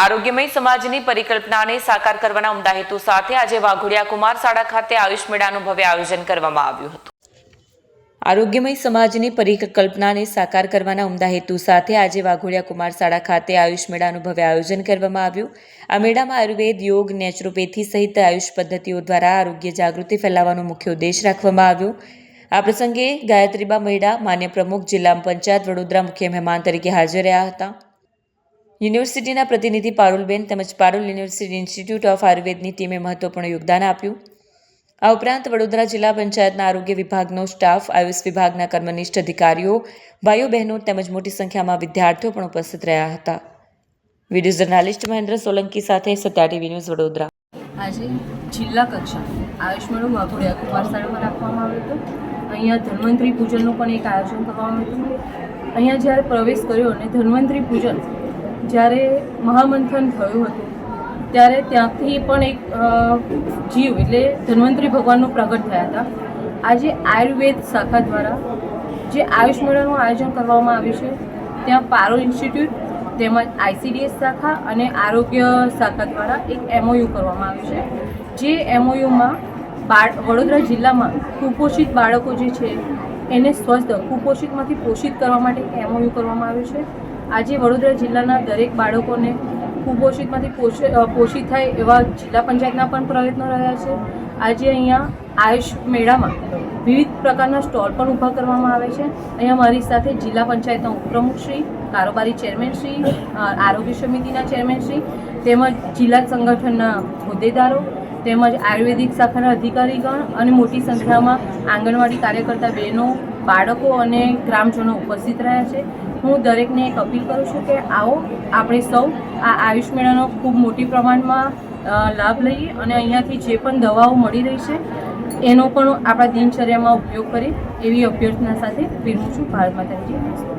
આરોગ્યમય સમાજની પરિકલ્પનાને સાકાર કરવાના ઉમદા હેતુ સાથે આજે વાઘોડિયા કુમાર શાળા ખાતે આયુષ મેળાનું ભવ્ય આયોજન કરવામાં આવ્યું હતું. આરોગ્યમય સમાજની પરિકલ્પનાને સાકાર કરવાના ઉમદા હેતુ સાથે આજે વાઘોડિયા કુમાર શાળા ખાતે આયુષ મેળાનું ભવ્ય આયોજન કરવામાં આવ્યું. આ મેળામાં આયુર્વેદ, યોગ, નેચરોપેથી સહિત આયુષ પદ્ધતિઓ દ્વારા આરોગ્ય જાગૃતિ ફેલાવવાનો મુખ્ય ઉદ્દેશ રાખવામાં આવ્યો. આ પ્રસંગે ગાયત્રીબા મેળા, માન્ય પ્રમુખ, જિલ્લા પંચાયત વડોદરા મુખ્ય મહેમાન તરીકે હાજર રહ્યા હતા. યુનિવર્સિટીના પ્રતિનિધિ પારુલબેન તેમજ પારુલ યુનિવર્સિટી ઇન્સ્ટિટ્યૂટ ઓફ આયુર્વેદની ટીમે મહત્વપૂર્ણ યોગદાન આપ્યું. આ ઉપરાંત વડોદરા જિલ્લા પંચાયતના આરોગ્ય વિભાગનો સ્ટાફ, આયુષ વિભાગના કર્મનિષ્ઠ અધિકારીઓ, ભાઈઓ, બહેનો તેમજ મોટી સંખ્યામાં વિદ્યાર્થીઓ પણ ઉપસ્થિત રહ્યા હતા. વીડિયો જર્નાલિસ્ટ મહેન્દ્ર સોલંકી સાથે સત્યા ટીવી ન્યૂઝ વડોદરા. આજે જિલ્લા કક્ષા આયુષ્માનું માથુડિયા વાઘોડિયા કુમાર શાળામાં રાખવામાં આવ્યું હતું. અહીંયા ધન્વંતરી પૂજનનું પણ એક આયોજન કરવામાં આવ્યું હતું. અહીંયા જ્યારે પ્રવેશ કર્યો અને ધન્વંતરી પૂજન જ્યારે મહામંથન થયું હતું, ત્યારે ત્યાંથી પણ એક જીવ એટલે ધન્વંતરી ભગવાનનું પ્રગટ થયા હતા. આજે આયુર્વેદ શાખા દ્વારા જે આયુષ મેળાનું આયોજન કરવામાં આવ્યું છે, ત્યાં પારોલ ઇન્સ્ટિટ્યૂટ તેમજ આઈસીડીએસ શાખા અને આરોગ્ય શાખા દ્વારા એક એમઓયુ કરવામાં આવ્યું છે. જે એમઓયુમાં બાળ, વડોદરા જિલ્લામાં કુપોષિત બાળકો જે છે, એને સ્વસ્થ, કુપોષિતમાંથી પોષિત કરવા માટે એમઓયુ કરવામાં આવ્યું છે. આજે વડોદરા જિલ્લાના દરેક બાળકોને કુપોષિતમાંથી પોષ પોષિત થાય એવા જિલ્લા પંચાયતના પણ પ્રયત્નો રહ્યા છે. આજે અહીંયા આયુષ મેળામાં વિવિધ પ્રકારના સ્ટોલ પણ ઊભા કરવામાં આવે છે. અહીંયા મારી સાથે જિલ્લા પંચાયતના ઉપપ્રમુખશ્રી કારોબારી ચેરમેનશ્રી આરોગ્ય સમિતિના ચેરમેનશ્રી તેમજ જિલ્લા સંગઠનના હોદ્દેદારો, તેમજ આયુર્વેદિક શાખાના અધિકારીગણ અને મોટી સંખ્યામાં આંગણવાડી કાર્યકર્તા બહેનો બાળકો અને ગ્રામજનો ઉપસ્થિત રહ્યા છે. હું દરેકને એક અપીલ કરું છું કે આવો, આપણે સૌ આ આયુષ મેળાનો ખૂબ મોટી પ્રમાણમાં લાભ લઈએ અને અહીંયાથી જે પણ દવાઓ મળી રહી છે, એનો પણ આપણા દિનચર્યામાં ઉપયોગ કરીએ એવી અભ્યર્થના સાથે વિરમું છું. ભારત માતાજી